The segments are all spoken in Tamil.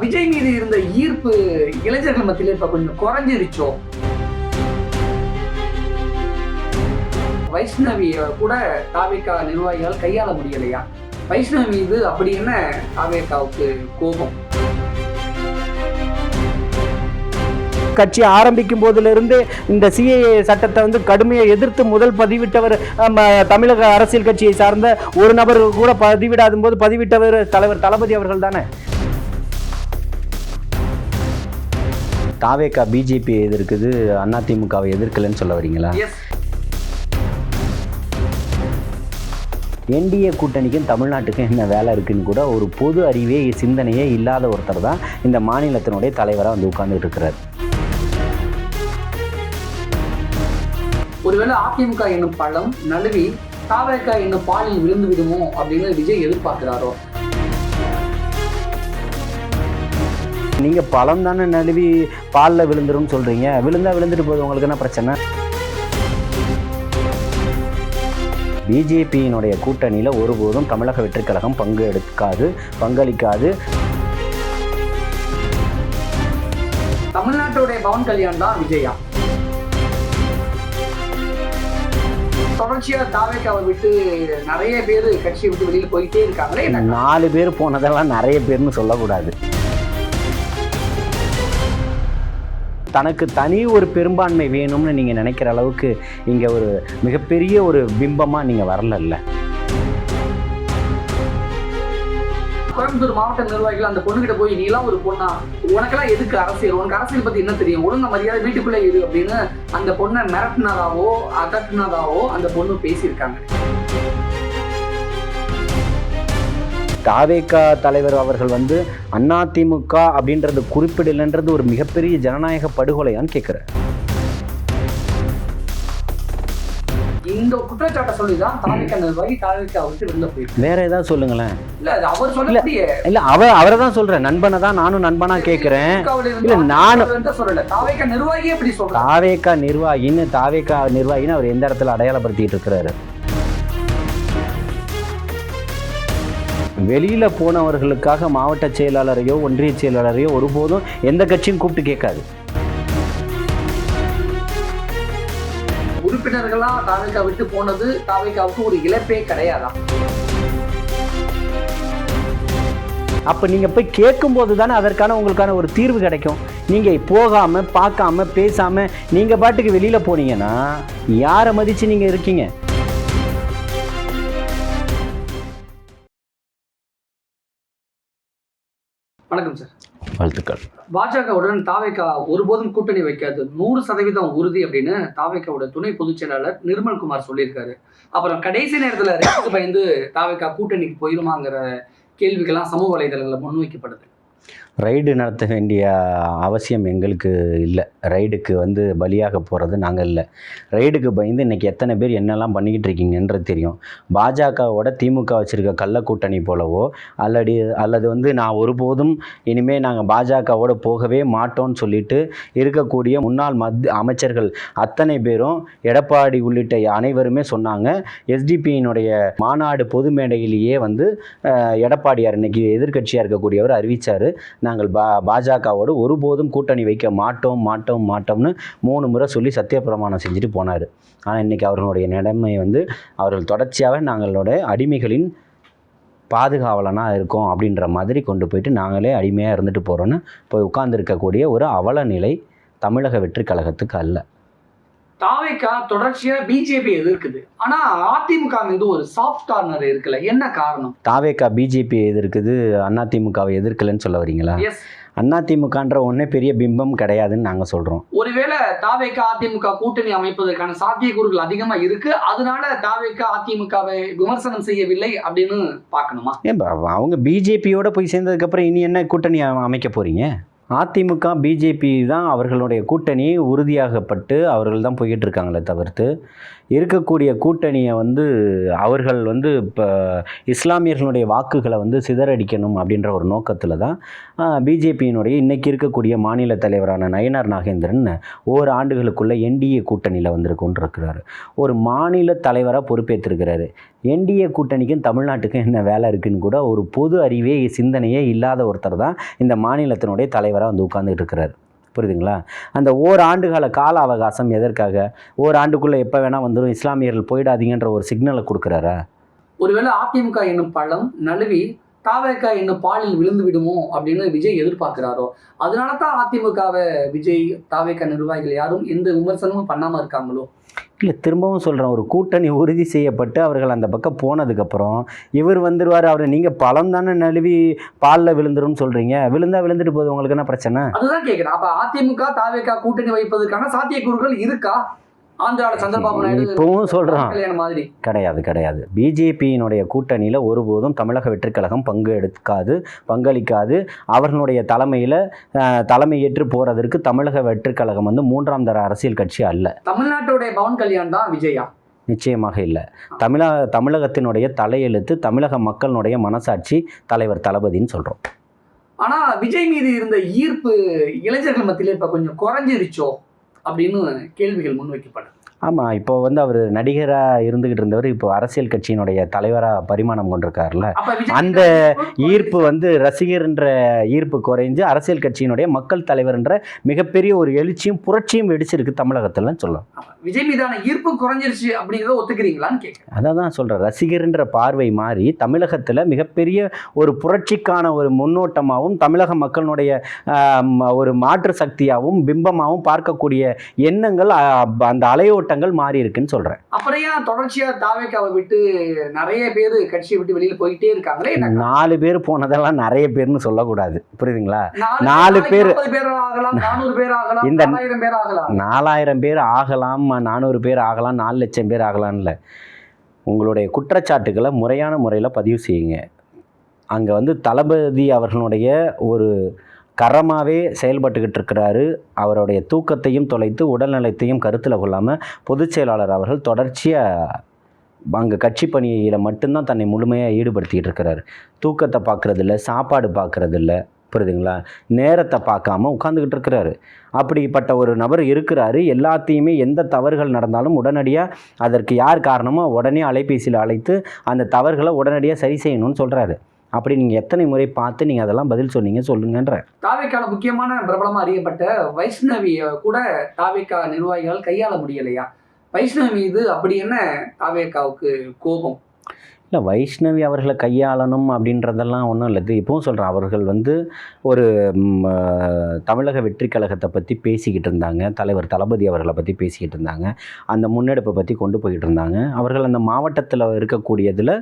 விஜய் மீது இருந்த ஈர்ப்பு இளைஞர்கள் மத்தியில இப்ப கொஞ்சம் குறைஞ்சிருச்சோ? வைஷ்ணவிய கூட தாவேக்கா நிர்வாகிகள் கையாள முடியலையா? வைஷ்ணவி மீது அப்படி என்ன தாவேக்காவுக்கு கோபம்? கட்சி ஆரம்பிக்கும் போதிலிருந்து இந்த சிஏஏ சட்டத்தை வந்து கடுமையை எதிர்த்து முதல் பதிவிட்டவர் நம்ம, தமிழக அரசியல் கட்சியை சார்ந்த ஒரு நபர் கூட பதிவிடாத போது பதிவிட்டவர் தலைவர் தளபதி அவர்கள் தானே? தாவேக்கா பிஜேபி எதிர்க்குது அதிமுகவை எதிர்க்கலன்னு சொல்ல வரீங்களா? என்டிஏ கூட்டணிக்கும் தமிழ்நாட்டுக்கும் என்ன வேலை இருக்குன்னு கூட ஒரு பொது அறிவே சிந்தனையே இல்லாத ஒருத்தர் தான் இந்த மாநிலத்தினுடைய தலைவராக வந்து உட்கார்ந்துட்டு இருக்கிறார். ஒருவேளை அதிமுக என்னும் பழம் நழுவி தாவேக்கா என்னும் பாலில் விழுந்து விடுமோ அப்படின்னு விஜய் எதிர்பார்க்கிறாரோ? நீங்கள் பழம் தானே நழுவி பாலில் விழுந்துரும் சொல்கிறீங்க விழுந்தா விழுந்துட்டு போகுது உங்களுக்கு என்ன பிரச்சனை? பிஜேபியினுடைய கூட்டணியில் ஒருபோதும் தமிழக வெற்றிக் கழகம் பங்கு எடுக்காது பங்களிக்காது. தமிழ்நாட்டுடைய பவன் கல்யாண் தான் விஜயா. தொடர்ச்சியா தாவேக்காவை விட்டு நிறைய பேர் கட்சியை விட்டு வெளியில போயிட்டே இருக்காங்களே நாலு பேர் போனதெல்லாம் நிறைய பேர்னு சொல்லக்கூடாது. தனக்கு தனி ஒரு பெரும்பான்மை வேணும்னு நீங்கள் நினைக்கிற அளவுக்கு இங்கே ஒரு மிகப்பெரிய ஒரு பிம்பமாக நீங்கள் வரலல்ல. கோயம்புத்தூர் மாவட்ட நிர்வாகிகள் அந்த பொண்ணுகிட்ட போய் நீலாம் ஒரு பொண்ணா? உனக்கெல்லாம் எதுக்கு அரசியல்? உனக்கு அரசியல் பத்தி என்ன தெரியும்? ஒழுங்க மரியாதை வீட்டுக்குள்ளே இரு அப்படின்னு அந்த பொண்ணை மிரட்டினதாவோ அதட்டினதாவோ அந்த பொண்ணு பேசியிருக்காங்க. தாவேகா தலைவர் அவர்கள் வந்து அதிமுக அப்படின்றது குறிப்பிடலைன்றது ஒரு மிகப்பெரிய ஜனநாயக படுகொலையான்னு கேட்குறேன் இந்த குற்றச்சாட்டை சொல்லிதான் தாவிக்கா நிர்வாகி தாவிக்கா விட்டு வெளில போயிருக்கு வேற ஏதாவது சொல்லுங்களேன். இல்ல அவர் சொல்லக்கூடிய இல்லை அவ அவரை தான் சொல்கிறேன் நண்பனை தான் நானும் திமுகவுல இருந்து இல்ல, நானு- அவர் வந்து சொல்லல? தாவேக்கா நிர்வாகியே இப்படி சொல்றாங்க தாவேகா நிர்வாகின்னு தாவேகா நிர்வாகின்னு அவர் எந்த இடத்துல அடையாளப்படுத்திட்டு இருக்கிறாரு? வெளியில போனவர்களுக்காக மாவட்ட செயலாளரையோ ஒன்றிய செயலாளரையோ ஒருபோதும் எந்த கட்சியும் கூப்பிட்டு கேட்காது. உறுப்பினர்களா தாவேக்கா விட்டு போனது தாவேக்காவுக்கு ஒரு இழப்பே கிடையாதாம் அப்ப நீங்க போய் கேட்கும்போது தானே அதற்கான உங்களுக்கான ஒரு தீர்வு கிடைக்கும். நீங்க போகாம பார்க்காம பேசாம நீங்க பாட்டுக்கு வெளியில போனீங்கன்னா யாரை மதிச்சு நீங்க இருக்கீங்க? வணக்கம் சார் வாழ்த்துக்கள். பாஜகவுடன் தாவேக்கா ஒருபோதும் கூட்டணி வைக்காது. நூறு சதவீதம் உறுதி அப்படின்னு தாவேக்காவோட துணை பொதுச் செயலாளர் நிர்மல் குமார் சொல்லியிருக்காரு. அப்புறம் கடைசி நேரத்துல ரேட்டுக்கு பயந்து தாவேக்கா கூட்டணிக்கு போயிருமாங்கிற கேள்விகள்லாம் சமூக வலைதளங்களில் முன்வைக்கப்படுது. ரைடு நடத்த வேண்டிய அவசியம் எங்களுக்கு இல்லை. ரைடுக்கு வந்து பலியாக போகிறது நாங்கள் இல்லை. ரைடுக்கு பயந்து இன்றைக்கி எத்தனை பேர் என்னெல்லாம் பண்ணிக்கிட்டு இருக்கீங்கன்றது தெரியும். பாஜகவோட திமுக வச்சுருக்க கள்ள கூட்டணி போலவோ அல்லடி அல்லது வந்து நான் ஒருபோதும் இனிமேல் நாங்கள் பாஜகவோட போகவே மாட்டோம்னு சொல்லிட்டு இருக்கக்கூடிய முன்னாள் மத் அமைச்சர்கள் அத்தனை பேரும் எடப்பாடி உள்ளிட்ட அனைவருமே சொன்னாங்க. எஸ்டிபியினுடைய மாநாடு பொது மேடையிலேயே வந்து எடப்பாடியார் இன்னைக்கு எதிர்க்கட்சியாக இருக்கக்கூடியவர் அறிவித்தார் நாங்கள் பா பாஜகவோடு ஒருபோதும் கூட்டணி வைக்க மாட்டோம் மாட்டோம் மாட்டோம்னு மூணு முறை சொல்லி சத்தியப்பிரமாணம் செஞ்சுட்டு போனார். ஆனால் இன்றைக்கி அவர்களுடைய நிலைமை வந்து அவர்கள் தொடர்ச்சியாக நாங்களோட அடிமைகளின் பாதுகாவலனாக இருக்கோம் அப்படின்ற மாதிரி கொண்டு போயிட்டு நாங்களே அடிமையாக இருந்துட்டு போகிறோன்னு போய் உட்கார்ந்துருக்கக்கூடிய ஒரு அவல நிலை தமிழக வெற்றி கழகத்துக்கு அல்ல. தாவேக்கா தொடர்ச்சியா பிஜேபி எதிர்க்குது. ஆனா அதிமுக மீது ஒரு சாஃப்ட் கார்னர் இருக்குல்ல என்ன காரணம்? தாவேக்கா பிஜேபி எதிர்க்குது அதிமுகவை எதிர்க்கலைன்னு சொல்ல வரீங்களா? எஸ் அதிமுகன்ற ஒன்றே பெரிய பிம்பம் கிடையாதுன்னு நாங்கள் சொல்கிறோம் ஒருவேளை தாவேக்கா அதிமுக கூட்டணி அமைப்பதற்கான சாத்தியக்கூறுகள் அதிகமா இருக்கு. அதனால தாவேக்கா அதிமுகவை விமர்சனம் செய்யவில்லை அப்படின்னு பார்க்கணுமா? ஏன் அவங்க பிஜேபியோட போய் சேர்ந்ததுக்கப்புறம் இனி என்ன கூட்டணி அமைக்க போகிறீங்க அதிமுக பிஜேபி தான் அவர்களுடைய கூட்டணி உறுதியாகப்பட்டு அவர்கள் தான் போய்கிட்டு இருக்காங்களே தவிர்த்து. இருக்கக்கூடிய கூட்டணியை வந்து அவர்கள் வந்து இப்போ இஸ்லாமியர்களுடைய வாக்குகளை வந்து சிதறடிக்கணும் அப்படின்ற ஒரு நோக்கத்தில் தான் பிஜேபியினுடைய இன்றைக்கி இருக்கக்கூடிய மாநில தலைவரான நயனார் நாகேந்திரன் ஓர் ஆண்டுகளுக்குள்ளே என்டிஏ கூட்டணியில் வந்திருக்குன்னு இருக்கிறாரு ஒரு மாநில தலைவராக பொறுப்பேற்றிருக்கிறாரு என்டிஏ கூட்டணிக்கும் தமிழ்நாட்டுக்கும் என்ன வேலை இருக்குன்னு கூட ஒரு பொது அறிவே சிந்தனையே இல்லாத ஒருத்தர் தான் இந்த மாநிலத்தினுடைய தலைவராக வந்து உட்கார்ந்துட்டு இருக்கிறார். புரியுதுங்களா? அந்த ஓராண்டுகால கால அவகாசம் எதற்காக? ஓராண்டுக்குள்ளே எப்போ வேணால் வந்துடும் இஸ்லாமியர்கள் போயிடாதீங்கன்ற ஒரு சிக்னலை கொடுக்குறாரா? ஒருவேளை அதிமுக என்னும் பழம் நழுவி தாவேக என்னும் பாலில் விழுந்து விடுமோ அப்படின்னு விஜய் எதிர்பார்க்கிறாரோ? அதனால தான் அதிமுகவை விஜய் தாவேக நிர்வாகிகள் யாரும் எந்த விமர்சனமும் பண்ணாமல் இருக்காங்களோ? இல்லை திரும்பவும் சொல்கிறேன் ஒரு கூட்டணி உறுதி செய்யப்பட்டு அவர்கள் அந்த பக்கம் போனதுக்கப்புறம் இவர் வந்துடுவார் அவர் நீங்கள் பழம் தானே நழுவி பாலில் விழுந்துரும்னு சொல்கிறீங்க விழுந்தா விழுந்துட்டு போகுது உங்களுக்கு என்ன பிரச்சனை? அதுதான் கேட்குறேன் அப்போ அதிமுக தாவேக்கா கூட்டணி வைப்பதற்கான சாத்தியக்கூறுகள் இருக்கா? ஆந்திரால சந்திரபாபு நாயுடு இப்பவும் கல்யாணம் மாதிரி. கிடையாது கிடையாது. பிஜேபியினுடைய கூட்டணியில் ஒருபோதும் தமிழக வெற்றிக் கழகம் பங்கு எடுக்காது பங்களிக்காது. அவர்களுடைய தலைமையில் தலைமை ஏற்று போகிறதற்கு தமிழக வெற்றிக் கழகம் வந்து மூன்றாம் தர அரசியல் கட்சி அல்ல. தமிழ்நாட்டுடைய பவன் கல்யாண் தான் விஜயா? நிச்சயமாக இல்லை. தமிழக தமிழகத்தினுடைய தலையெழுத்து தமிழக மக்களினுடைய மனசாட்சி தலைவர் தளபதின்னு சொல்கிறோம் ஆனா விஜய் மீது இருந்த ஈர்ப்பு இளைஞர்கள் மத்தியில இப்ப கொஞ்சம் குறைஞ்சிருச்சோ? அப்படின்னு கேள்விகள் முன்வைக்கப்படுது ஆமாம் இப்போ வந்து அவர் நடிகராக இருந்துக்கிட்டு இருந்தவர் இப்போ அரசியல் கட்சியினுடைய தலைவராக பரிமாணம் கொண்டிருக்காருல்ல அந்த ஈர்ப்பு வந்து ரசிகர்ன்ற ஈர்ப்பு குறைஞ்சு அரசியல் கட்சியினுடைய மக்கள் தலைவர்ன்ற மிகப்பெரிய ஒரு எழுச்சியும் புரட்சியும் வெடிச்சிருக்கு தமிழகத்தில்னு சொல்லலாம். விஜய் மீதான ஈர்ப்பு குறைஞ்சிருச்சு அப்படிங்கறத ஒத்துக்கிறீங்களான்னு கேட்கிறேன் அதை தான் சொல்கிறேன் ரசிகர்ன்ற பார்வை மாறி தமிழகத்தில் மிகப்பெரிய ஒரு புரட்சிக்கான ஒரு முன்னோட்டமாகவும் தமிழக மக்களுடைய ஒரு மாற்று சக்தியாகவும் பிம்பமாகவும் பார்க்கக்கூடிய எண்ணங்கள் அந்த அலையோட்டங்கள் மாறி இருக்குன்னு சொல்கிறேன் அப்புறம் ஏன் தொடர்ச்சியா தாவேக்காவை விட்டு நிறைய பேர் கட்சியை விட்டு வெளியில போயிட்டே இருக்காங்களே நாலு பேர் போனதெல்லாம் நிறைய பேர்னு சொல்லக்கூடாது. புரியுதுங்களா? நாலு பேர். நாற்பது பேர் ஆகலாம் நானூறு பேர் ஆகலாம் இந்த- பேர் ஆகலாம். நாலாயிரம் பேர் ஆகலாம் நானூறு பேர் ஆகலாம் நாலு லட்சம் பேர் ஆகலாம்ல. உங்களுடைய குற்றச்சாட்டுகளை முறையான முறையில் பதிவு செய்யுங்க. அங்கே வந்து தளபதி அவர்களுடைய ஒரு கரமாகவே செயல்பட்டுக்கிட்டு இருக்கிறாரு அவருடைய தூக்கத்தையும் தொலைத்து உடல்நலத்தையும் கருத்தில் கொள்ளாமல் பொதுச் செயலாளர் அவர்கள் தொடர்ச்சியாக அங்கே கட்சி பணியில் மட்டும்தான் தன்னை முழுமையாக ஈடுபடுத்திக்கிட்டு இருக்கிறாரு தூக்கத்தை பார்க்குறதில்ல சாப்பாடு பார்க்குறதில்ல புரியுதுங்களா? நேரத்தை பார்க்காம உட்காந்துக்கிட்டு இருக்கிறாரு அப்படிப்பட்ட ஒரு நபர் இருக்கிறாரு. எல்லாத்தையுமே எந்த தவறுகள் நடந்தாலும் உடனடியாக அதற்கு யார் காரணமோ உடனே அலைபேசியில் அழைத்து அந்த தவறுகளை உடனடியாக சரி செய்யணும்னு சொல்கிறாரு அப்படி நீங்கள் எத்தனை முறை பார்த்து நீங்கள் அதெல்லாம் பதில் சொன்னீங்க சொல்லுங்கன்ற. தாவேக்கால முக்கியமான பிரபலமா அறியப்பட்ட வைஷ்ணவிய கூட தாவேக்கா நிர்வாகிகள் கையாள முடியலையா? வைஷ்ணவி மீது அப்படி என்ன தாவேக்காவுக்கு கோபம்? இல்லை வைஷ்ணவி அவர்களை கையாளணும் அப்படின்றதெல்லாம் ஒன்றும் இல்லை. இது இப்பவும் சொல்கிறேன் அவர்கள் வந்து ஒரு தமிழக வெற்றி கழகத்தை பற்றி பேசிக்கிட்டு இருந்தாங்க. தலைவர் தளபதி அவர்களை பற்றி பேசிக்கிட்டு இருந்தாங்க. அந்த முன்னெடுப்பை பற்றி கொண்டு போய்கிட்டு இருந்தாங்க. அவர்கள் அந்த மாவட்டத்தில் இருக்கக்கூடியதில்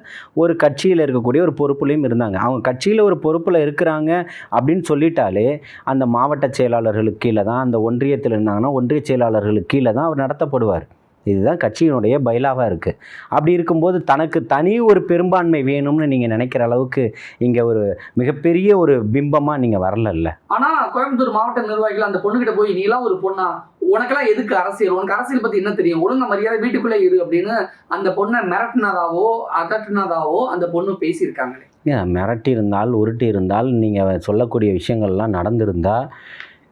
ஒரு கட்சியில் இருக்கக்கூடிய ஒரு பொறுப்புலையும் இருந்தாங்க. அவங்க கட்சியில் ஒரு பொறுப்பில் இருக்கிறாங்க அப்படின்னு சொல்லிட்டாலே அந்த மாவட்ட செயலாளர்களுக்கு கீழே தான் அந்த ஒன்றியத்தில் இருந்தாங்கன்னா ஒன்றிய செயலாளர்களுக்கு கீழே தான் அவர் நடத்தப்படுவார். இதுதான் கட்சியினுடைய பயிலாவாக இருக்குது அப்படி இருக்கும்போது தனக்கு தனி ஒரு பெரும்பான்மை வேணும்னு நீங்கள் நினைக்கிற அளவுக்கு இங்கே ஒரு மிகப்பெரிய ஒரு பிம்பமாக நீங்கள் வரலல்ல? ஆனா கோயம்புத்தூர் மாவட்ட நிர்வாகிகள் அந்த பொண்ணுகிட்ட போய் நீலாம் ஒரு பொண்ணா? உனக்கெல்லாம் எதுக்கு அரசியல்? உனக்கு அரசியல் பத்தி என்ன தெரியும்? ஒழுங்க மரியாதை வீட்டுக்குள்ளே இரு அப்படின்னு அந்த பொண்ணை மிரட்டினதாவோ அதட்டினதாவோ அந்த பொண்ணு பேசியிருக்காங்களே. மிரட்டி இருந்தால் உருட்டி இருந்தால் நீங்கள் சொல்லக்கூடிய விஷயங்கள்லாம் நடந்திருந்தால்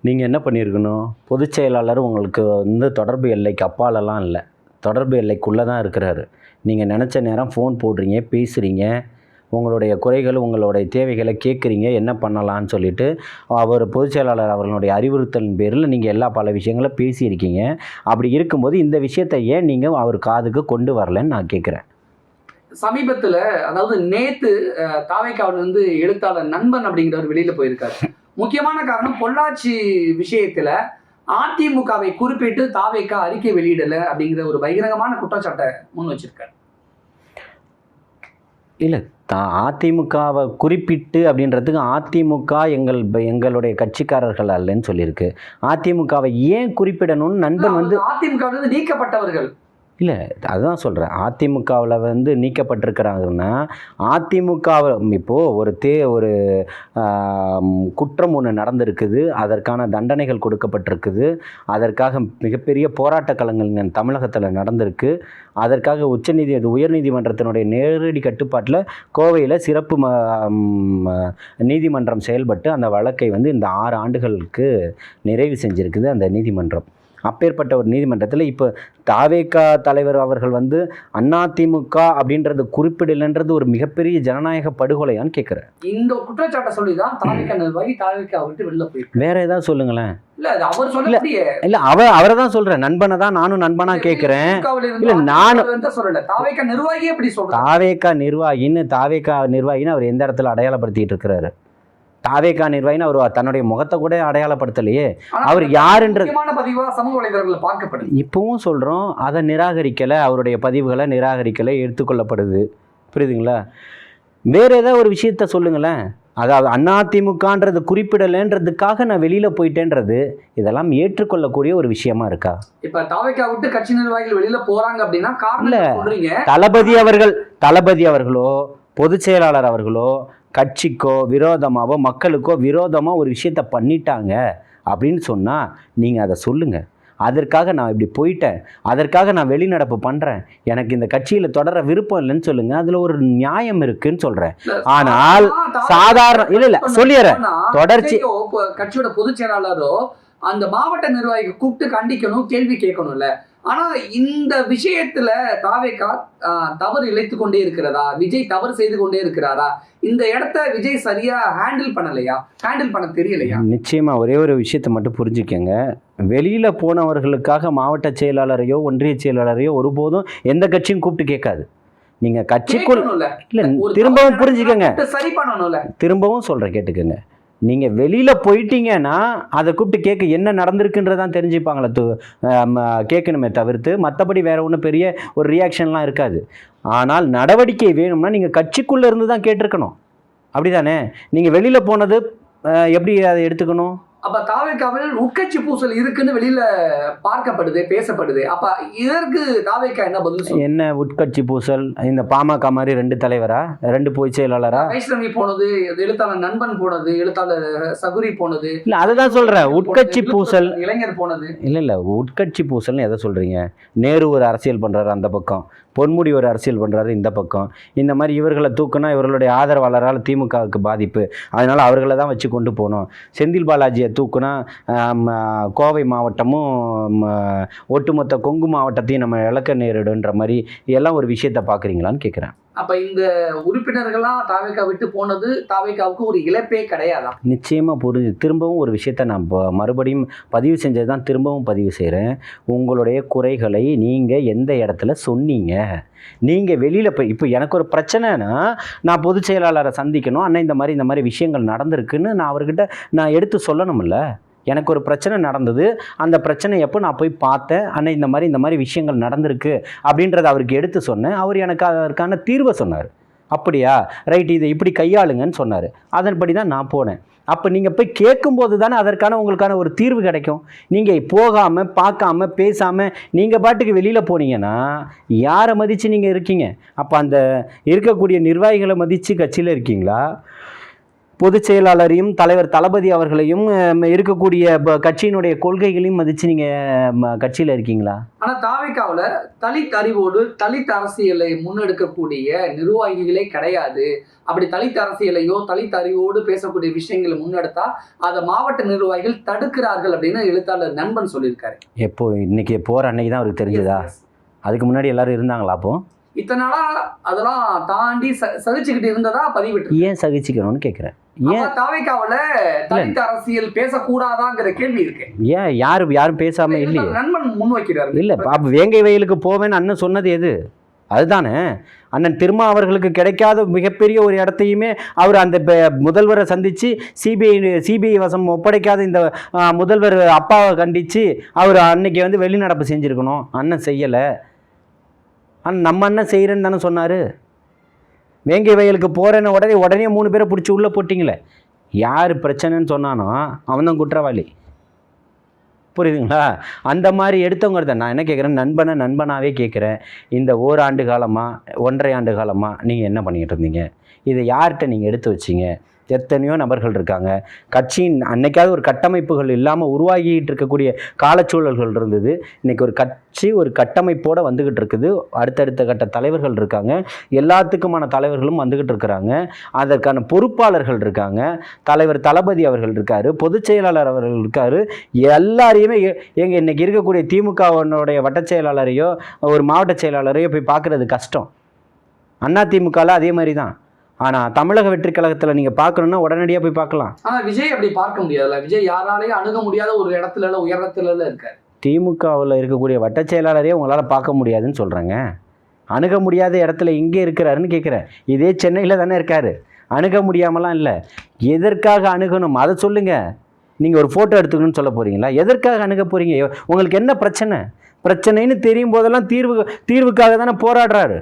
நீங்கள் என்ன பண்ணியிருக்கணும்? பொதுச் செயலாளர் உங்களுக்கு வந்து தொடர்பு எல்லைக்கு அப்பாலெல்லாம் இல்லை. தொடர்பு எல்லைக்குள்ளே தான் இருக்கிறாரு. நீங்கள் நினச்ச நேரம் ஃபோன் போடுறீங்க பேசுகிறீங்க உங்களுடைய குறைகள் உங்களுடைய தேவைகளை கேட்குறீங்க என்ன பண்ணலான்னு சொல்லிட்டு அவர் பொதுச்செயலாளர் அவர்களுடைய அறிவுறுத்தலின் பேரில் நீங்கள் எல்லா பல விஷயங்களை பேசியிருக்கீங்க. அப்படி இருக்கும்போது இந்த விஷயத்தை ஏன் நீங்கள் அவர் காதுக்கு கொண்டு வரலன்னு நான் கேட்குறேன். சமீபத்தில் அதாவது நேத்து அஹ், வந்து எழுத்தாளர் நண்பன் அப்படிங்கிறவர் வெளியில் போயிருக்காரு. முக்கியமான காரணம் பொள்ளாச்சி விஷயத்தில் அதிமுகவை குறிப்பிட்டு தாவேக்கா அறிக்கை வெளியிடல அப்படிங்கிற ஒரு பகிரங்கமான குற்றச்சாட்டை முன் வச்சிருக்காரு. இல்லை தா அதிமுகவை குறிப்பிட்டு அப்படின்றதுக்கு அதிமுக எங்கள் எங்களுடைய கட்சிக்காரர்கள் அல்லன்னு சொல்லியிருக்கு. அதிமுகவை ஏன் குறிப்பிடணும்னு நண்பன் வந்து அதிமுக வந்து இல்லை அதுதான் சொல்கிறேன் அதிமுகவில் வந்து நீக்கப்பட்டிருக்கிறாங்கன்னா அதிமுகவில் இப்போது ஒரு தே ஒரு குற்றம் ஒன்று நடந்திருக்குது. அதற்கான தண்டனைகள் கொடுக்கப்பட்டிருக்குது. அதற்காக மிகப்பெரிய போராட்ட களங்கள் தமிழகத்தில் நடந்திருக்கு. அதற்காக உச்சநீதி உயர்நீதிமன்றத்தினுடைய நேரடி கட்டுப்பாட்டில் கோவையில் சிறப்பு ம நீதிமன்றம் செயல்பட்டு அந்த வழக்கை வந்து இந்த ஆறு ஆண்டுகளுக்கு நிறைவு செஞ்சிருக்குது அந்த நீதிமன்றம். அப்பேற்பட்ட ஒரு நீதிமன்றத்தில் இப்போ தாவேகா தலைவர் அவர்கள் வந்து அதிமுக அப்படின்றது குறிப்பிடலைன்றது ஒரு மிகப்பெரிய ஜனநாயக படுகொலையான்னு கேட்குறேன் இந்த குற்றச்சாட்டை சொல்லிதான் தாவிக்கா நிர்வாகி தாவிக்கா விட்டு வெளில போயிருக்கு. வேற ஏதாவது சொல்லுங்களேன். இல்ல அவர் அவரை தான் சொல்கிறேன் நண்பனை தான் நானும் திமுகவில் இருந்து இல்ல, நானு- அவர் வந்து சொல்லல. தாவிக்கா நிர்வாகின்னு தாவேகா நிர்வாகின்னு அவர் எந்த இடத்துல அடையாளப்படுத்திட்டு இருக்கிறாரு? தாவேகா நிர்வாகின்னு அவர் தன்னுடைய முகத்தை கூட அடையாளப்படுத்தலையே. அவர் யாருன்றது- சமூக வலைதளங்கள்ல பார்க்கப்படுது. இப்பவும் சொல்கிறோம் அதை நிராகரிக்கலை அவருடைய பதிவுகளை நிராகரிக்கலை எடுத்துக்கொள்ளப்படுது. புரியுதுங்களா? வேற ஏதாவது ஒரு விஷயத்த சொல்லுங்களேன். அதாவது அதிமுகன்றது குறிப்பிடலைன்றதுக்காக நான் வெளியில் போயிட்டேன்றது இதெல்லாம் ஏற்றுக்கொள்ளக்கூடிய ஒரு விஷயமா இருக்கா? இப்ப தாவிக்கா விட்டு கட்சி நிர்வாகிகள் வெளியில போறாங்க அப்படின்னா காரணம் தளபதி அவர்கள் தளபதி அவர்களோ பொதுச் செயலாளர் அவர்களோ கட்சிக்கோ விரோதமாவோ மக்களுக்கோ விரோதமாக ஒரு விஷயத்த பண்ணிட்டாங்க அப்படின்னு சொன்னால் நீங்கள் அதை சொல்லுங்கள் அதற்காக நான் இப்படி போயிட்டேன். அதற்காக நான் வெளிநடப்பு பண்ணுறேன் எனக்கு இந்த கட்சியில் தொடர விருப்பம் இல்லைன்னு சொல்லுங்கள் அதில் ஒரு நியாயம் இருக்குன்னு சொல்கிறேன் ஆனால் சாதாரண இல்லை இல்லை சொல்லிடுறேன். தொடர்ச்சி- கட்சியோட பொதுச் செயலாளரோ அந்த மாவட்ட நிர்வாகியை கூப்பிட்டு கண்டிக்கணும் கேள்வி கேட்கணும்ல. ஆனா இந்த விஷயத்துல தாவேக்கா ஆஹ், தவறு இழைத்து கொண்டே இருக்கிறதா? விஜய் தவறு செய்து கொண்டே இருக்கிறாரா? இந்த இடத்த விஜய் சரியா ஹேண்டில் பண்ணலையா? ஹேண்டில் பண்ண தெரியலையா? நிச்சயமாக ஒரே ஒரு விஷயத்தை மட்டும் புரிஞ்சுக்கங்க. வெளியில் போனவர்களுக்காக மாவட்ட செயலாளரையோ ஒன்றிய செயலாளரையோ ஒருபோதும் எந்த கட்சியும் கூப்பிட்டு கேட்காது. நீங்கள் கட்சிக்குள் இல்லை திரும்பவும் புரிஞ்சுக்கங்க. சரி பண்ணணும்ல. திரும்பவும் சொல்கிறேன் கேட்டுக்கோங்க. நீங்கள் வெளியில் போயிட்டீங்கன்னா அதை கூப்பிட்டு கேட்க என்ன நடந்திருக்குன்றதான் தெரிஞ்சுப்பாங்களே து கேட்கணுமே தவிர்த்து மற்றபடி வேறு ஒன்றும் பெரிய ஒரு ரியாக்ஷன்லாம் இருக்காது. ஆனால் நடவடிக்கை வேணும்னா நீங்கள் கட்சிக்குள்ளே இருந்து தான் கேட்டிருக்கணும். அப்படி தானே நீங்கள் வெளியில் போனது எப்படி அதை எடுத்துக்கணும்? அப்ப தாவேக்காவில் உட்கட்சி பூசல் இருக்குன்னு வெளியில பார்க்கப்படுது பேசப்படுது. அப்ப இதற்கு தாவேக்கா என்ன பதில் என்ன உட்கட்சி பூசல்? இந்த பாமக மாதிரி ரெண்டு தலைவரா? ரெண்டு பொதுச் செயலாளரா? வைஷ்ணவி போனது எழுத்தாளர் நண்பன் போனது எழுத்தாளர் சகுரி போனது. இல்லை அதை தான் சொல்கிறேன் உட்கட்சி பூசல். இளைஞர் போனது. இல்லை இல்லை உட்கட்சி பூசல்னு எதை சொல்கிறீங்க நேரு ஒரு அரசியல் பண்ணுறாரு அந்த பக்கம். பொன்முடி ஒரு அரசியல் பண்ணுறாரு இந்த பக்கம். இந்த மாதிரி இவர்களை தூக்குனா இவர்களுடைய ஆதரவாளரால் திமுகவுக்கு பாதிப்பு. அதனால் அவர்களை தான் வச்சு கொண்டு போகணும். செந்தில் பாலாஜியை தூக்குனா கோவை மாவட்டமும் ம, ஒட்டுமொத்த கொங்கு மாவட்டத்தையும் நம்ம இழக்க நேரிடுன்ற மாதிரி எல்லாம் ஒரு விஷயத்தை பார்க்குறீங்களான்னு கேட்குறேன். அப்ப இந்த உறுப்பினர்கள்லாம் தாவேக்கா விட்டு போனது தாவேக்காவுக்கு ஒரு இழப்பே கிடையாதா? நிச்சயமாக புரிஞ்சு. திரும்பவும் ஒரு விஷயத்தை நான் மறுபடியும் பதிவு செஞ்சது தான் திரும்பவும் பதிவு செய்கிறேன் உங்களுடைய குறைகளை நீங்கள் எந்த இடத்துல சொன்னீங்க? நீங்கள் வெளியில் போய் இப்போ எனக்கு ஒரு பிரச்சனைனா நான் பொதுச் செயலாளரை சந்திக்கணும் அண்ணன் இந்த மாதிரி இந்த மாதிரி விஷயங்கள் நடந்திருக்குன்னு நான் அவர்கிட்ட நான் எடுத்து சொல்லணும்ல? எனக்கு ஒரு பிரச்சனை நடந்தது. அந்த பிரச்சனை எப்போ நான் போய் பார்த்தேன்? அண்ணன் இந்த மாதிரி இந்த மாதிரி விஷயங்கள் நடந்திருக்கு அப்படின்றத அவருக்கு எடுத்து சொன்னேன். அவர் எனக்கு அதற்கான தீர்வை சொன்னார். அப்படியா? ரைட் இதை இப்படி கையாளுங்கன்னு சொன்னார். அதன்படி தான் நான் போனேன். அப்போ நீங்கள் போய் கேட்கும்போது தானே அதற்கான உங்களுக்கான ஒரு தீர்வு கிடைக்கும். நீங்கள் போகாமல் பார்க்காம பேசாமல் நீங்கள் பாட்டுக்கு வெளியில் போனீங்கன்னா யாரை மதித்து நீங்கள் இருக்கீங்க? அப்போ அந்த இருக்கக்கூடிய நிர்வாகிகளை மதித்து கட்சியில் இருக்கீங்களா? பொதுச் செயலாளரையும் தலைவர் தளபதி அவர்களையும் இருக்கக்கூடிய கட்சியினுடைய கொள்கைகளையும் மதித்து நீங்கள் கட்சியில் இருக்கீங்களா? ஆனா தாவேக்காவுல தலித் அறிவோடு தலித் அரசியலை முன்னெடுக்கக்கூடிய நிர்வாகிகளே கிடையாது. அப்படி தலித் அரசியலையோ தலித் அறிவோடு பேசக்கூடிய விஷயங்களை முன்னெடுத்தா அதை மாவட்ட நிர்வாகிகள் தடுக்கிறார்கள் அப்படின்னு எழுத்தாளர் நண்பன் சொல்லியிருக்காரு. எப்போ இன்னைக்கு போகிற அன்னைக்கு தான் அவருக்கு தெரிஞ்சதா. அதுக்கு முன்னாடி எல்லாரும் இருந்தாங்களா அப்போ? இத்தனை நாளா அதெல்லாம் தாண்டி ச- சகிச்சுக்கிட்டு இருந்ததா பதிவிட்டு ஏன் சகிச்சுக்கணும்னு கேட்குறேன் ஏன்? தாவேக்காவுல தலித் அரசியல் பேசக்கூடாதாங்கிற கேள்வி இருக்கு. ஏன்? யாரும் யாரும் பேசாமல் இல்லையே? நண்பன் முன்வைக்கிறார். இல்லை அப்போ வேங்கை வயலுக்கு போவேன்னு அண்ணன் சொன்னது எது? அதுதானே? அண்ணன் திருமா அவர்களுக்கு கிடைக்காத மிகப்பெரிய ஒரு இடத்தையுமே அவர் அந்த முதல்வரை சந்தித்து சிபிஐ சிபிஐ வசம் ஒப்படைக்காத இந்த முதல்வர் அப்பாவை கண்டித்து அவர் அன்னைக்கு வந்து வெளிநடப்பு செஞ்சுருக்கணும். அண்ணன் செய்யலை. ஆனால் நம்ம அண்ணன் செய்கிறேன்னு தானே சொன்னார்? வேங்கை வயலுக்கு போகிறேன்னு உடனே உடனே மூணு பேரை பிடிச்சி உள்ளே போட்டிங்களே? யார் பிரச்சனைன்னு சொன்னானோ அவன் தான் குற்றவாளி. புரியுதுங்களா? அந்த மாதிரி எடுத்தவங்க தான் நான் என்ன கேட்குறேன் நண்பனை நண்பனாகவே கேட்குறேன் இந்த ஓராண்டு காலமாக ஒன்றரை ஆண்டு காலமாக நீங்கள் என்ன பண்ணிக்கிட்டு இருந்தீங்க? இதை யார்கிட்ட நீங்கள் எடுத்து வச்சீங்க? எத்தனையோ நபர்கள் இருக்காங்க. கட்சியின் அன்னைக்காவது ஒரு கட்டமைப்புகள் இல்லாமல் உருவாகிட்டு இருக்கக்கூடிய காலச்சூழல்கள் இருந்தது. இன்றைக்கி ஒரு கட்சி ஒரு கட்டமைப்போடு வந்துக்கிட்டு இருக்குது. அடுத்தடுத்த கட்ட தலைவர்கள் இருக்காங்க. எல்லாத்துக்குமான தலைவர்களும் வந்துக்கிட்டு இருக்கிறாங்க. அதற்கான பொறுப்பாளர்கள் இருக்காங்க. தலைவர் தளபதி அவர்கள் இருக்கார். பொதுச் செயலாளர் அவர்கள் இருக்கார். எல்லாரையுமே எங்கள் இன்றைக்கி இருக்கக்கூடிய திமுகவினுடைய வட்டச் செயலாளரையோ ஒரு மாவட்ட செயலாளரையோ போய் பார்க்குறது கஷ்டம். அண்ணா அதே மாதிரி தான். ஆனால் தமிழக வெற்றி கழகத்தில் நீங்கள் பார்க்கணுன்னா உடனடியாக போய் பார்க்கலாம். ஆனா விஜய் அப்படி பார்க்க முடியாதுல்ல. விஜய் யாராலையும் அணுக முடியாத ஒரு இடத்துல இல்ல உயரத்துல இல்ல இருக்காரு. திமுகவில் இருக்கக்கூடிய வட்டச் செயலாளரையே உங்களால் பார்க்க முடியாதுன்னு சொல்கிறேங்க அணுக முடியாத இடத்துல எங்கே இருக்கிறாருன்னு கேட்குறேன் இதே சென்னையில் தானே இருக்கார். அணுக முடியாமலாம் இல்லை. எதற்காக அணுகணும்? அதை சொல்லுங்கள் நீங்கள் ஒரு ஃபோட்டோ எடுத்துக்கணும்னு சொல்ல போகிறீங்களா எதற்காக அணுக போகிறீங்க உங்களுக்கு என்ன பிரச்சனை? பிரச்சனைன்னு தெரியும் போதெல்லாம் தீர்வு தீர்வுக்காக தானே போராடுறாரு.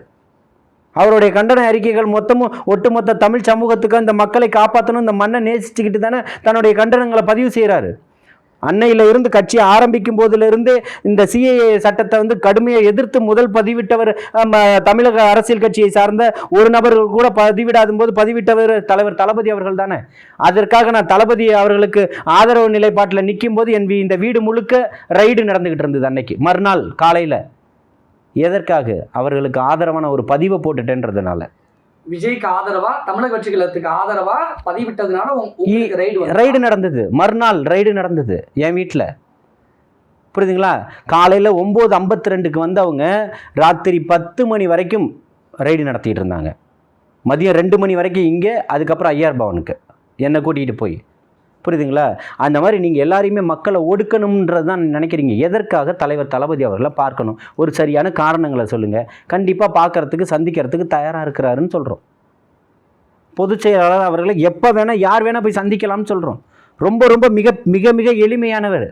அவருடைய கண்டன அறிக்கைகள் மொத்தமும் ஒட்டுமொத்த தமிழ் சமூகத்துக்கு அந்த மக்களை காப்பாற்றணும் இந்த மண்ணை நேசிச்சுக்கிட்டு தானே தன்னுடைய கண்டனங்களை பதிவு செய்கிறாரு அன்னையில இருந்து கட்சி ஆரம்பிக்கும் போதிலிருந்தே இந்த சிஏஏ சட்டத்தை வந்து கடுமையாக எதிர்த்து முதல் பதிவிட்டவர் தமிழக அரசியல் கட்சியை சார்ந்த ஒரு நபர் கூட பதிவிடாத போது பதிவிட்டவர் தலைவர் தளபதி அவர்கள் தானே. அதற்காக நான் தளபதி அவர்களுக்கு ஆதரவு நிலைப்பாட்டில் நிற்கும் போது என் வீ- இந்த வீடு முழுக்க ரைடு நடந்துகிட்டு இருந்தது அன்னைக்கு. மறுநாள் காலையில் எதற்காக அவர்களுக்கு ஆதரவான ஒரு பதிவை போட்டுட்டேன்றதுனால? விஜய்க்கு ஆதரவா? தமிழக கழகத்துக்கு ஆதரவா பதிவிட்டதுனால ரைடு வந்து ரைடு நடந்தது. மறுநாள் ரைடு நடந்தது. என் வீட்டில் புரியுதுங்களா? காலையில் ஒம்பது ஐம்பத்தி ரெண்டுக்கு வந்தவங்க ராத்திரி பத்து மணி வரைக்கும் ரைடு நடத்திட்டு இருந்தாங்க. மதியம் ரெண்டு மணி வரைக்கும் இங்கே அதுக்கப்புறம் ஐஆர் பவனுக்கு. என்னை கூட்டிகிட்டு போய். புரியுதுங்களா? அந்த மாதிரி நீங்கள் எல்லாரையுமே மக்களை ஒடுக்கணுன்றது தான் நினைக்கிறீங்க. எதற்காக தலைவர் தளபதி அவர்களை பார்க்கணும்? ஒரு சரியான காரணங்களை சொல்லுங்கள் கண்டிப்பாக பார்க்கறதுக்கு சந்திக்கிறதுக்கு தயாராக இருக்கிறாருன்னு சொல்கிறோம் பொதுச் செயலாளர் அவர்களை எப்போ வேணால் யார் வேணால் போய் சந்திக்கலாம்னு சொல்கிறோம் ரொம்ப ரொம்ப மிக மிக மிக எளிமையானவர்.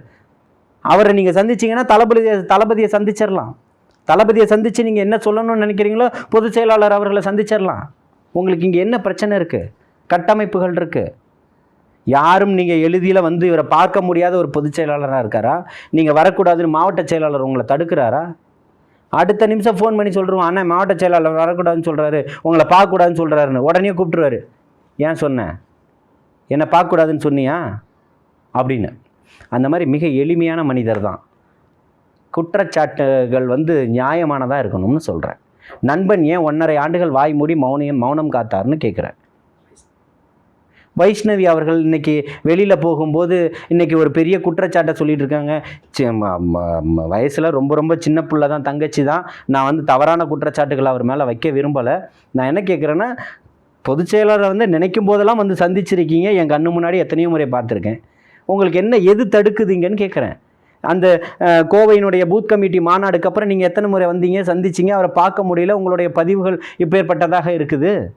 அவரை நீங்கள் சந்திச்சீங்கன்னா தளபதியை தளபதியை சந்திச்சிடலாம். தளபதியை சந்தித்து நீங்கள் என்ன சொல்லணும்னு நினைக்கிறீங்களோ பொதுச் செயலாளர் அவர்களை சந்திச்சிடலாம். உங்களுக்கு இங்கே என்ன பிரச்சனை இருக்குது கட்டமைப்புகள் இருக்குது யாரும் நீங்கள் எழுதியில் வந்து இவரை பார்க்க முடியாத ஒரு பொதுச் செயலாளராக இருக்காரா? நீங்கள் வரக்கூடாதுன்னு மாவட்ட செயலாளர் உங்களை தடுக்கிறாரா? அடுத்த நிமிஷம் ஃபோன் பண்ணி சொல்கிறோம் அண்ணா மாவட்ட செயலாளர் வரக்கூடாதுன்னு சொல்கிறாரு உங்களை பார்க்கக்கூடாதுன்னு சொல்கிறாருன்னு உடனே கூப்பிட்டுருவாரு. ஏன் சொன்னேன் என்னை பார்க்கக்கூடாதுன்னு சொன்னியா? அப்படின்னு. அந்த மாதிரி மிக எளிமையான மனிதர் தான். குற்றச்சாட்டுகள் வந்து நியாயமானதாக இருக்கணும்னு சொல்கிறேன் நண்பன் ஏன் ஒன்றரை ஆண்டுகள் வாய் மூடி மௌனியம் மௌனம் காத்தார்னு கேட்குறேன் வைஷ்ணவி அவர்கள் இன்றைக்கி வெளியில் போகும்போது இன்றைக்கி ஒரு பெரிய குற்றச்சாட்டை சொல்லிட்டு இருக்காங்க. வயசில் ம- ரொம்ப ரொம்ப சின்ன பிள்ளை தான் தங்கச்சி தான். நான் வந்து தவறான குற்றச்சாட்டுகளை அவர் மேலே வைக்க விரும்பலை. நான் என்ன கேட்குறேன்னா பொதுச் செயலாளரை வந்து நினைக்கும் போதெல்லாம் வந்து சந்திச்சிருக்கீங்க. என் கண்ணு முன்னாடி எத்தனையோ முறை பார்த்துருக்கேன். உங்களுக்கு என்ன எது தடுக்குதுங்கன்னு கேட்குறேன் அந்த கோவையினுடைய பூத் கமிட்டி மாநாடுக்கு அப்புறம் நீங்கள் எத்தனை முறை வந்தீங்க சந்திச்சீங்க அவரை பார்க்க முடியல உங்களுடைய பதிவுகள் இப்பேற்பட்டதாக இருக்குது?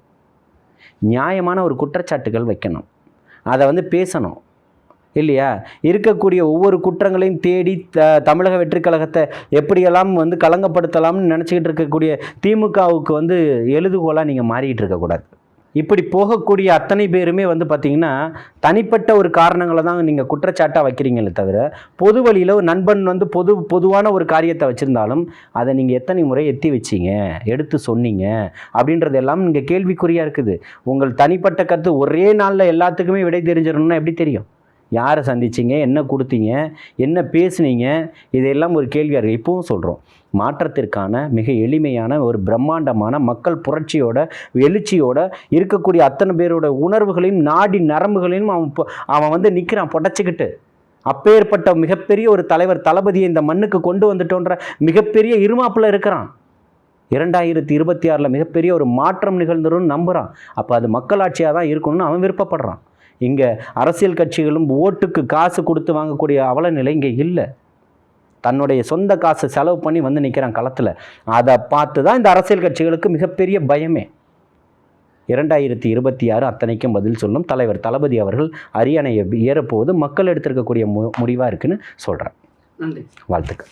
நியாயமான ஒரு குற்றச்சாட்டுகள் வைக்கணும். அதை வந்து பேசணும். இல்லையா? இருக்கக்கூடிய ஒவ்வொரு குற்றங்களையும் தேடி த தமிழக வெற்றிக்கழகத்தை எப்படியெல்லாம் வந்து களங்கப்படுத்தலாம்னு நினச்சிக்கிட்டு இருக்கக்கூடிய திமுகவுக்கு வந்து எழுதுகோலாக நீங்கள் மாறிக்கிட்டு இருக்கக்கூடாது. இப்படி போகக்கூடிய அத்தனை பேருமே வந்து பார்த்திங்கன்னா தனிப்பட்ட ஒரு காரணங்களை தான் நீங்கள் குற்றச்சாட்டாக வைக்கிறீங்களே தவிர பொது வழியில் ஒரு நண்பன் வந்து பொது பொதுவான ஒரு காரியத்தை வச்சுருந்தாலும் அதை நீங்கள் எத்தனை முறை எத்தி வச்சிங்க எடுத்து சொன்னீங்க அப்படின்றது எல்லாம் இங்கே கேள்விக்குறியாக இருக்குது. உங்கள் தனிப்பட்ட கருத்து ஒரே நாளில் எல்லாத்துக்குமே விடை தெரிஞ்சிடணும்னா எப்படி தெரியும்? யாரை சந்திச்சீங்க என்ன கொடுத்தீங்க என்ன பேசுனீங்க இதையெல்லாம் ஒரு கேள்வியாக இருக்குது இப்போவும் சொல்கிறோம் மாற்றத்திற்கான மிக எளிமையான ஒரு பிரம்மாண்டமான மக்கள் புரட்சியோட எழுச்சியோட இருக்கக்கூடிய அத்தனை பேரோட உணர்வுகளையும் நாடி நரம்புகளையும் அவன் அவன் வந்து நிற்கிறான் புடச்சிக்கிட்டு. அப்பேற்பட்ட மிகப்பெரிய ஒரு தலைவர் தளபதியை இந்த மண்ணுக்கு கொண்டு வந்துட்டோன்ற மிகப்பெரிய இருமாப்பில் இருக்கிறான். இரண்டாயிரத்தி இருபத்தி ஆறில் மிகப்பெரிய ஒரு மாற்றம் நிகழ்ந்துரும்னு நம்புகிறான் அப்போ அது மக்களாட்சியாக தான் இருக்கணும்னு அவன் விருப்பப்படுறான். இங்கே அரசியல் கட்சிகளும் ஓட்டுக்கு காசு கொடுத்து வாங்கக்கூடிய அவலநிலை இங்கே இல்லை. தன்னுடைய சொந்த காசை செலவு பண்ணி வந்து நிற்கிறான் களத்தில். அதை பார்த்து தான் இந்த அரசியல் கட்சிகளுக்கு மிகப்பெரிய பயமே. இரண்டாயிரத்தி இருபத்தி ஆறு அத்தனைக்கும் பதில் சொல்லும் தலைவர் தளபதி அவர்கள் அரியணையை ஏறப்போவது மக்கள் எடுத்திருக்கக்கூடிய மு முடிவாக இருக்குன்னு சொல்கிறேன் நன்றி. வாழ்த்துக்கள்.